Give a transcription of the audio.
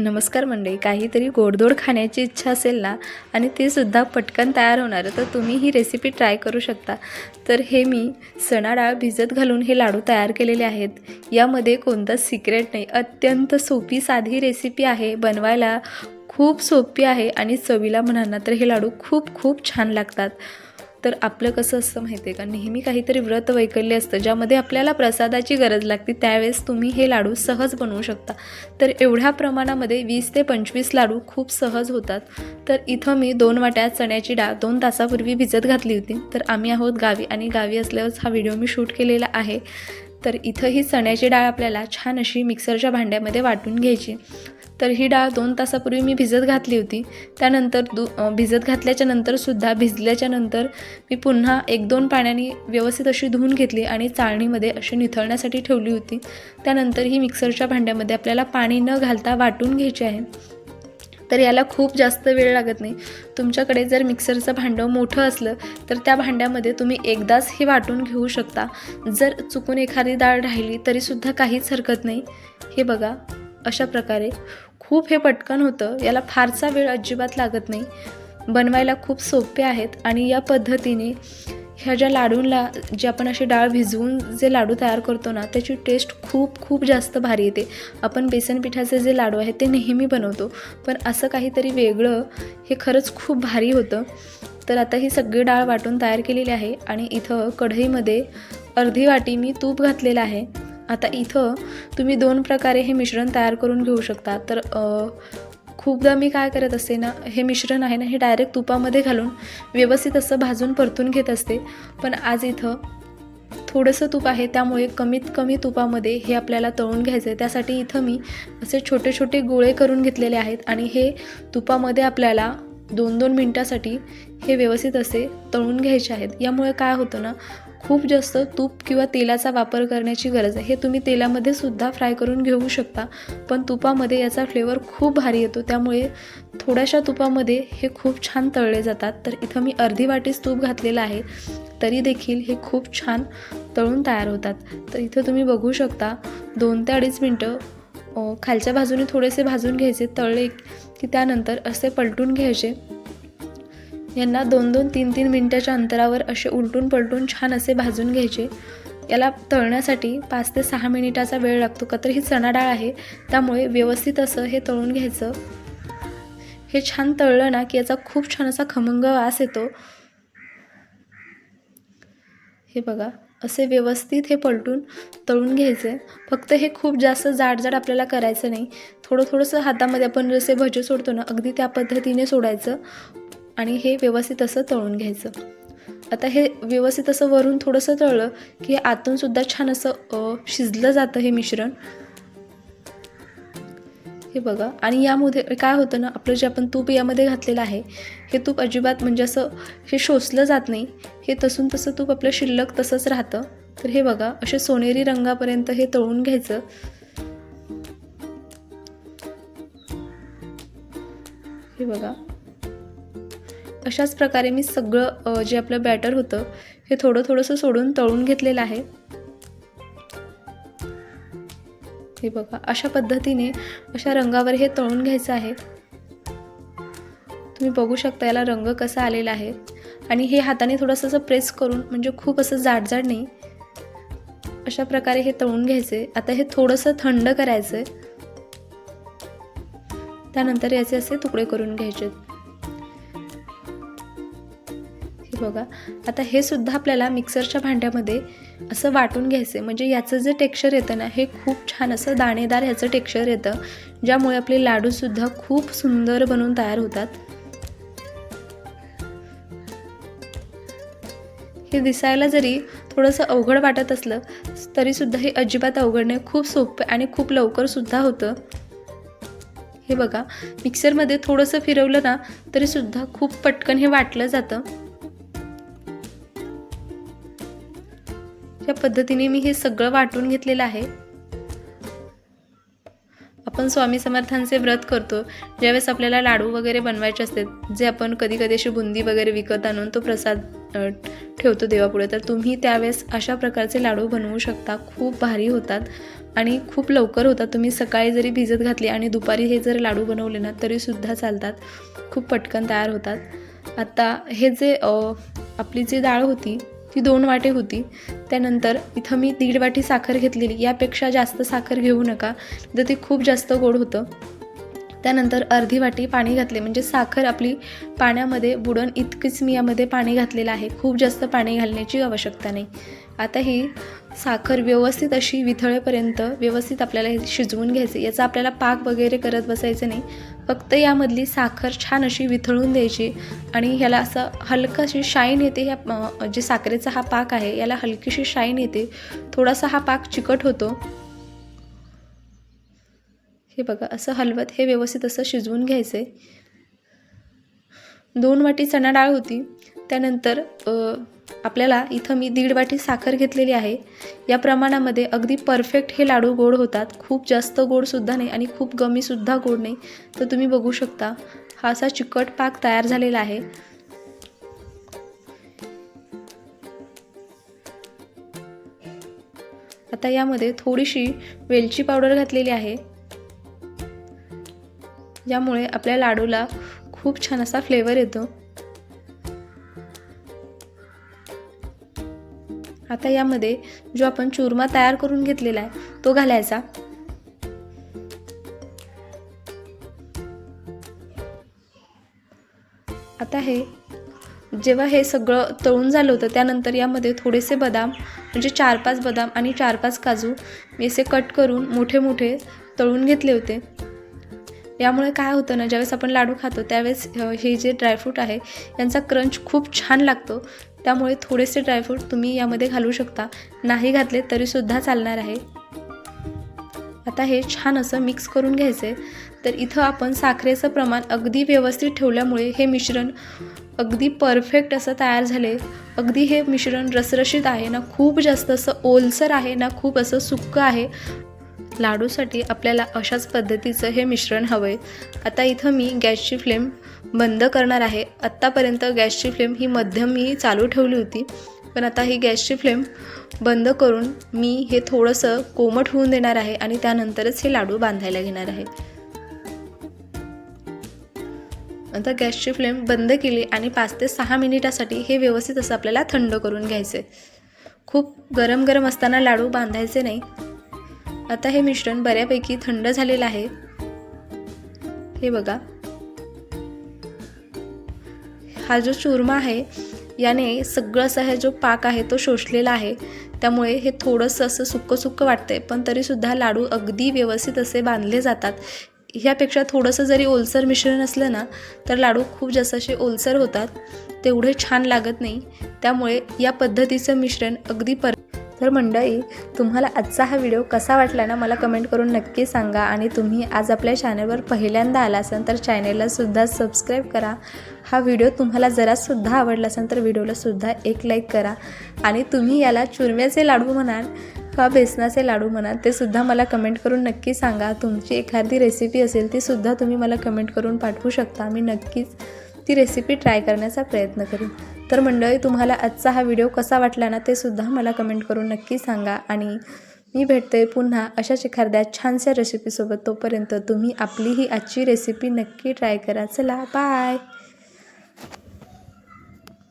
नमस्कार मंडळी काहीतरी गोडधोड खाण्याची इच्छा असेल ना आणि ते सुद्धा पटकन तयार होणार तर तुम्ही ही रेसिपी ट्राय करू शकता. तर हे मी चणा डाळ भिजत घालून हे लाडू तयार केलेले आहेत. यामध्ये कोणताच सिक्रेट नाही अत्यंत सोपी साधी रेसिपी आहे बनवायला खूप सोपी आहे आणि चवीला म्हणाल ना तर हे लाडू खूप खूप छान लागतात. तर आपलं कसं असतं माहिती आहे का? नेहमी काहीतरी व्रत वैकल्य असतं ज्यामध्ये आपल्याला प्रसादाची गरज लागते. त्यावेळेस तुम्ही हे लाडू सहज बनवू शकता. तर एवढ्या प्रमाणामध्ये वीस ते पंचवीस लाडू खूप सहज होतात. तर इथं मी दोन वाट्या चण्याची डाळ दोन तासापूर्वी भिजत घातली होती. तर आम्ही आहोत गावी आणि गावी असल्यावरच हा व्हिडिओ मी शूट केलेला आहे. तर इथं ही चण्याची डाळ आपल्याला छान अशी मिक्सरच्या भांड्यामध्ये वाटून घ्यायची. तर ही डाळ दोन तासापूर्वी मी भिजत घातली होती. त्यानंतर दु भिजत घातल्याच्या नंतरसुद्धा भिजल्याच्या नंतर मी पुन्हा एक दोन पाण्याने व्यवस्थित अशी धुवून घेतली आणि चाळणीमध्ये अशी निथळण्यासाठी ठेवली होती. त्यानंतर ही मिक्सरच्या भांड्यामध्ये आपल्याला पाणी न घालता वाटून घ्यायची आहे. तर याला खूप जास्त वेळ लागत नाही. तुमच्याकडे जर मिक्सरचं भांडं मोठं असलं तर त्या भांड्यामध्ये तुम्ही एकदाच हे वाटून घेऊ शकता. जर चुकून एखादी डाळ राहिली तरीसुद्धा काहीच हरकत नाही. हे बघा अशा प्रकारे खूप हे पटकन होतं. याला फारसा वेळ अजिबात लागत नाही. बनवायला खूप सोपे आहेत आणि या पद्धतीने ह्या ज्या लाडूंला जे आपण अशी डाळ भिजवून जे लाडू तयार करतो ना त्याची टेस्ट खूप खूप जास्त भारी येते. आपण बेसन पिठाचे जे लाडू आहेत ते नेहमी बनवतो. पण असं काहीतरी वेगळं हे खरंच खूप भारी होतं. तर आता ही सगळी डाळ वाटून तयार केलेली आहे आणि इथं कढईमध्ये अर्धी वाटी मी तूप घातलेलं आहे. आता इथं तुम्ही दोन प्रकारे हे मिश्रण तयार करून घेऊ शकता. तर खूपदा मी काय करत असते ना हे मिश्रण आहे ना हे डायरेक्ट तुपामध्ये घालून व्यवस्थित असं भाजून परतून घेत असते. पण आज इथं थोडंसं तूप आहे त्यामुळे कमीत कमी तुपामध्ये हे आपल्याला तळून घ्यायचं आहे त्यासाठी इथं मी असे छोटे छोटे गोळे करून घेतलेले आहेत आणि हे तुपामध्ये आपल्याला दोन दोन मिनटासाठी हे व्यवस्थित असे तळून घ्यायचे आहेत. यामुळे काय होतं ना खूप जास्त तूप किंवा तेलाचा वापर करण्याची गरज आहे. हे तुम्ही तेलामध्ये सुद्धा फ्राय करून घेऊ शकता. पण तुपामध्ये याचा फ्लेवर खूप भारी येतो. त्यामुळे थोड्याशा तुपामध्ये हे खूप छान तळले जातात. तर इथं मी अर्धी वाटीच तूप घातलेलं आहे. तरी देखील हे खूप छान तळून तयार होतात. तर इथं तुम्ही बघू शकता दोन ते अडीच मिनटं खालच्या बाजूने थोडेसे भाजून घ्यायचे. तळले की त्यानंतर असे पलटून घ्यायचे. यांना दोन दोन तीन तीन मिनटाच्या अंतरावर असे उलटून पलटून छान असे भाजून घ्यायचे. याला तळण्यासाठी पाच ते सहा मिनिटाचा वेळ लागतो. का तर ही चणा डाळ आहे त्यामुळे व्यवस्थित असं हे तळून घ्यायचं. हे छान तळलं ना की याचा खूप छान असा खमंग वास येतो. हे बघा असे व्यवस्थित हे पलटून तळून घ्यायचे. फक्त हे खूप जास्त जाड जाड आपल्याला करायचं नाही. थोडं थोडंसं हातामध्ये आपण जसे भजे सोडतो ना अगदी त्या पद्धतीने सोडायचं. आणि हे व्यवस्थित असं तळून घ्यायचं. आता हे व्यवस्थित असं वरून थोडंसं तळलं की हे आतूनसुद्धा छान असं शिजलं जातं हे मिश्रण. हे बघा. आणि यामध्ये काय होतं ना आपलं जे आपण तूप यामध्ये घातलेलं आहे हे तूप अजिबात म्हणजे असं हे शोषलं जात नाही. हे तसून तसं तूप आपलं शिल्लक तसंच राहतं. तर हे बघा असे सोनेरी रंगापर्यंत हे तळून घ्यायचं. हे बघा. अशाच प्रकारे मी सगळं जे आपलं बॅटर होतं हे थोडं थोडंसं सोडून तळून घेतलेलं आहे. हे बघा अशा पद्धतीने अशा रंगावर हे तळून घ्यायचं आहे. तुम्ही बघू शकता याला रंग कसा आलेला आहे. आणि हे हाताने थोडंसं असं प्रेस करून म्हणजे खूप असं जाड जाड नाही. अशा प्रकारे हे तळून घ्यायचे. आता हे थोडंसं थंड करायचं आहे त्यानंतर याचे असे तुकडे करून घ्यायचे बघा. आता हे सुद्धा आपल्याला मिक्सरच्या भांड्यामध्ये असं वाटून घ्यायचं म्हणजे याचं जे टेक्स्चर येतं ना हे खूप छान असं दाणेदार ह्याचं टेक्स्चर येतं ज्यामुळे आपले लाडूसुद्धा खूप सुंदर बनून तयार होतात. हे दिसायला जरी थोडंसं अवघड वाटत असलं तरीसुद्धा हे अजिबात अवघड नाही. खूप सोपं आणि खूप लवकरसुद्धा होतं. हे बघा मिक्सरमध्ये थोडंसं फिरवलं ना तरीसुद्धा खूप पटकन हे वाटलं जातं. या पद्धतीने मी हे सगळं वाटून घेतलेलं आहे. आपण स्वामी समर्थांचे व्रत करतो. ज्यावेळेस आपल्याला लाडू वगैरे बनवायचे असतात जे आपण कधी कधी अशी बुंदी वगैरे विकत आणून तो प्रसाद ठेवतो देवापुढे तर तुम्ही त्यावेळेस अशा प्रकारचे लाडू बनवू शकता. खूप भारी होतात आणि खूप लवकर होतात. तुम्ही सकाळी जरी भिजत घातली आणि दुपारी हे जर लाडू बनवले ना तरीसुद्धा चालतात. खूप पटकन तयार होतात. आता हे जे आपली जी डाळ होती ती दोन वाटे होती. त्यानंतर इथं मी दीड वाटी साखर घेतलेली. यापेक्षा जास्त साखर घेऊ नका. तर ते खूप जास्त गोड होतं. त्यानंतर अर्धी वाटी पाणी घातले. म्हणजे साखर आपली पाण्यामध्ये बुडन इतकीच मी यामध्ये पाणी घातलेलं आहे. खूप जास्त पाणी घालण्याची आवश्यकता नाही. आता ही साखर व्यवस्थित अशी विथळेपर्यंत व्यवस्थित आपल्याला हे शिजवून घ्यायचे याचा आपल्याला पाक वगैरे करत बसायचं नाही. फक्त यामधली साखर छान अशी विथळून द्यायची आणि ह्याला असं हलकं अशी शाईन येते ह्या जे साखरेचा हा पाक आहे याला हलकीशी शाईन येते. थोडासा हा पाक चिकट होतो. हे बघा असं हलवत हे व्यवस्थित असं शिजवून घ्यायचं आहे दोन वाटी चणा डाळ होती. त्यानंतर आपल्याला इथं मी दीड वाटी साखर घेतलेली आहे. या प्रमाणामध्ये अगदी परफेक्ट हे लाडू गोड होतात. खूप जास्त गोडसुद्धा नाही आणि खूप कमीसुद्धा गोड नाही. तर तुम्ही बघू शकता हा असा चिकट पाक तयार झालेला आहे. आता यामध्ये थोडीशी वेलची पावडर घातलेली आहे. यामुळे आपल्या लाडूला खूप छान असा फ्लेवर येतो. आता यामध्ये जो आपण चुरमा तयार करून घेतलेला आहे तो घालायचा. आता हे जेव्हा हे सगळं तळून झालं होतं त्यानंतर यामध्ये थोडेसे बदाम म्हणजे चार पाच बदाम आणि चार पाच काजू मी असे कट करून मोठे मोठे तळून घेतले होते. यामुळे काय होतं ना ज्यावेळेस आपण लाडू खातो त्यावेळेस हे जे ड्रायफ्रूट आहे यांचा क्रंच खूप छान लागतो. त्यामुळे थोडेसे ड्रायफ्रूट तुम्ही यामध्ये घालू शकता. नाही घातले तरीसुद्धा चालणार आहे. आता हे छान असं मिक्स करून घ्यायचं तर इथं आपण साखरेचं प्रमाण अगदी व्यवस्थित ठेवल्यामुळे हे मिश्रण अगदी परफेक्ट असं तयार झाले अगदी हे मिश्रण रसरशीत आहे ना खूप जास्त असं ओलसर आहे ना खूप असं सुक्क आहे. लाडूसाठी आपल्याला अशाच पद्धतीचं हे मिश्रण हवं आहे आता इथं मी गॅसची फ्लेम बंद करणार आहे. आत्तापर्यंत गॅसची फ्लेम ही मध्यम मी चालू ठेवली होती. पण आता ही गॅसची फ्लेम बंद करून मी हे थोडंसं कोमट होऊन देणार आहे आणि त्यानंतरच हे लाडू बांधायला घेणार आहे. आता गॅसची फ्लेम बंद केली आणि पाच ते सहा मिनिटासाठी हे व्यवस्थित असं आपल्याला थंड करून घ्यायचे खूप गरम गरम असताना लाडू बांधायचे नाही. आता हे मिश्रण बऱ्यापैकी थंड झालेलं आहे. हे बघा. हा जो चूरमा आहे याने सगळं असा हे जो पाक आहे तो शोषलेला आहे. त्यामुळे हे थोडंसं असं सुक्कं सुक्कं वाटतंय पण तरीसुद्धा लाडू अगदी व्यवस्थित असे बांधले जातात. ह्यापेक्षा थोडंसं जरी ओलसर मिश्रण असलं ना तर लाडू खूप जास्त असे ओलसर होतात. तेवढे छान लागत नाही. त्यामुळे या पद्धतीचं मिश्रण अगदी पर तर मंडळी तुम्हाला आजचा हा व्हिडिओ कसा वाटला ना मला कमेंट करून नक्की सांगा. आणि तुम्ही आज आपल्या चॅनलवर पहिल्यांदा आला असाल तर चॅनेललासुद्धा सबस्क्राईब करा. हा व्हिडिओ तुम्हाला जरासुद्धा आवडला असेल तर व्हिडिओलासुद्धा एक लाईक करा. आणि तुम्ही याला चुरम्याचे लाडू म्हणाल किंवा बेसनाचे लाडू म्हणाल ते सुद्धा मला कमेंट करून नक्की सांगा. तुमची एखादी रेसिपी असेल ती सुद्धा तुम्ही मला कमेंट करून पाठवू शकता. मी नक्कीच ती रेसिपी ट्राय करण्याचा प्रयत्न करेन. तर मंडळी तुम्हाला आजचा हा व्हिडिओ कसा वाटला ना ते सुद्धा मला कमेंट करून नक्की सांगा. आणि मी भेटते पुन्हा अशाच एखाद्या छानशा रेसिपीसोबत तोपर्यंत तुम्ही आपली ही आजची रेसिपी नक्की ट्राय करा. चला बाय